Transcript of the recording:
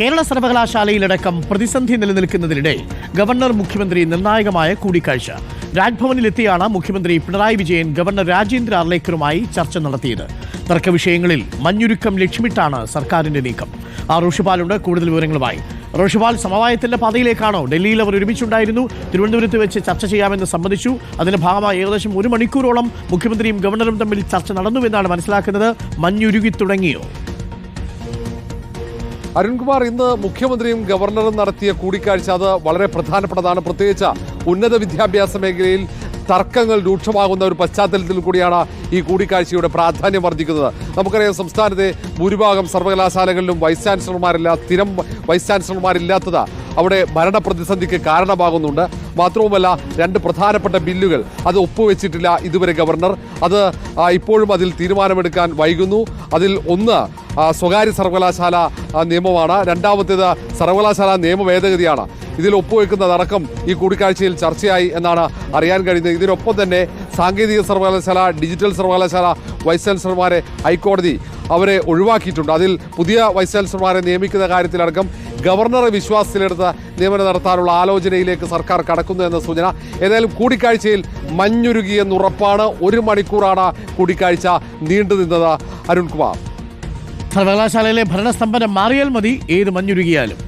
കേരള സർവകലാശാലയിലടക്കം പ്രതിസന്ധി നിലനിൽക്കുന്നതിനിടെ ഗവർണർ മുഖ്യമന്ത്രി നിർണായകമായ കൂടിക്കാഴ്ച. രാജ്ഭവനിലെത്തിയാണ് മുഖ്യമന്ത്രി പിണറായി വിജയൻ ഗവർണർ രാജേന്ദ്ര അർലേക്കറുമായി ചർച്ച നടത്തിയത്. തർക്കവിഷയങ്ങളിൽ മഞ്ഞുരുക്കം ലക്ഷ്യമിട്ടാണ് സർക്കാരിന്റെ നീക്കം. ആ റോഷിപാലുണ്ട് കൂടുതൽ വിവരങ്ങളുമായി. റോഷിപാൽ സമവായത്തിന്റെ പാതയിലേക്കാണോ? ഡൽഹിയിൽ അവർ ഒരുമിച്ചുണ്ടായിരുന്നു. തിരുവനന്തപുരത്ത് വെച്ച് ചർച്ച ചെയ്യാമെന്ന് സമ്മതിച്ചു. അതിന്റെ ഭാഗമായി ഏകദേശം ഒരു മണിക്കൂറോളം മുഖ്യമന്ത്രിയും ഗവർണറും തമ്മിൽ ചർച്ച നടന്നുവെന്നാണ് മനസ്സിലാക്കുന്നത്. മഞ്ഞുരുകി തുടങ്ങിയോ? അരുൺകുമാർ ഇന്ന് മുഖ്യമന്ത്രിയും ഗവർണറും നടത്തിയ കൂടിക്കാഴ്ച അത് വളരെ പ്രധാനപ്പെട്ടതാണ്. പ്രത്യേകിച്ച് ഉന്നത വിദ്യാഭ്യാസ മേഖലയിൽ തർക്കങ്ങൾ രൂക്ഷമാകുന്ന ഒരു പശ്ചാത്തലത്തിൽ കൂടിയാണ് ഈ കൂടിക്കാഴ്ചയുടെ പ്രാധാന്യം വർദ്ധിക്കുന്നത്. നമുക്കറിയാം സംസ്ഥാനത്തെ ഭൂരിഭാഗം സർവകലാശാലകളിലും വൈസ് ചാൻസലർമാരില്ല സ്ഥിരം വൈസ് ചാൻസലർമാരില്ലാത്തത് അവിടെ ഭരണപ്രതിസന്ധിക്ക് കാരണമാകുന്നുണ്ട്. മാത്രവുമല്ല രണ്ട് പ്രധാനപ്പെട്ട ബില്ലുകൾ അത് ഒപ്പുവെച്ചിട്ടില്ല ഇതുവരെ ഗവർണർ. അത് ഇപ്പോഴും അതിൽ തീരുമാനമെടുക്കാൻ വൈകുന്നു. അതിൽ ഒന്ന് സ്വകാര്യ സർവകലാശാല നിയമമാണ്. രണ്ടാമത്തേത് സർവകലാശാല നിയമ ഭേദഗതിയാണ്. ഇതിൽ ഒപ്പുവെക്കുന്നതടക്കം ഈ കൂടിക്കാഴ്ചയിൽ ചർച്ചയായി എന്നാണ് അറിയാൻ കഴിയുന്നത്. ഇതിനൊപ്പം തന്നെ സാങ്കേതിക സർവകലാശാല ഡിജിറ്റൽ സർവകലാശാല വൈസ് ചാൻസലർമാരെ ഹൈക്കോടതി അവരെ ഒഴിവാക്കിയിട്ടുണ്ട്. അതിൽ പുതിയ വൈസ് ചാൻസലർമാരെ നിയമിക്കുന്ന കാര്യത്തിലടക്കം ഗവർണറെ വിശ്വാസത്തിലെടുത്ത് നിയമനം നടത്താനുള്ള ആലോചനയിലേക്ക് സർക്കാർ കടക്കുന്നു എന്ന സൂചന. ഏതായാലും കൂടിക്കാഴ്ചയിൽ മഞ്ഞുരുകിയെന്നുറപ്പാണ് ഒരു മണിക്കൂറാണ് കൂടിക്കാഴ്ച നീണ്ടുനിന്നത് അരുൺകുമാർ. സർവകലാശാലയിലെ ഭരണസ്തംഭനം മാറിയാൽ മതി. ഏത് മഞ്ഞുരുകിയാലും.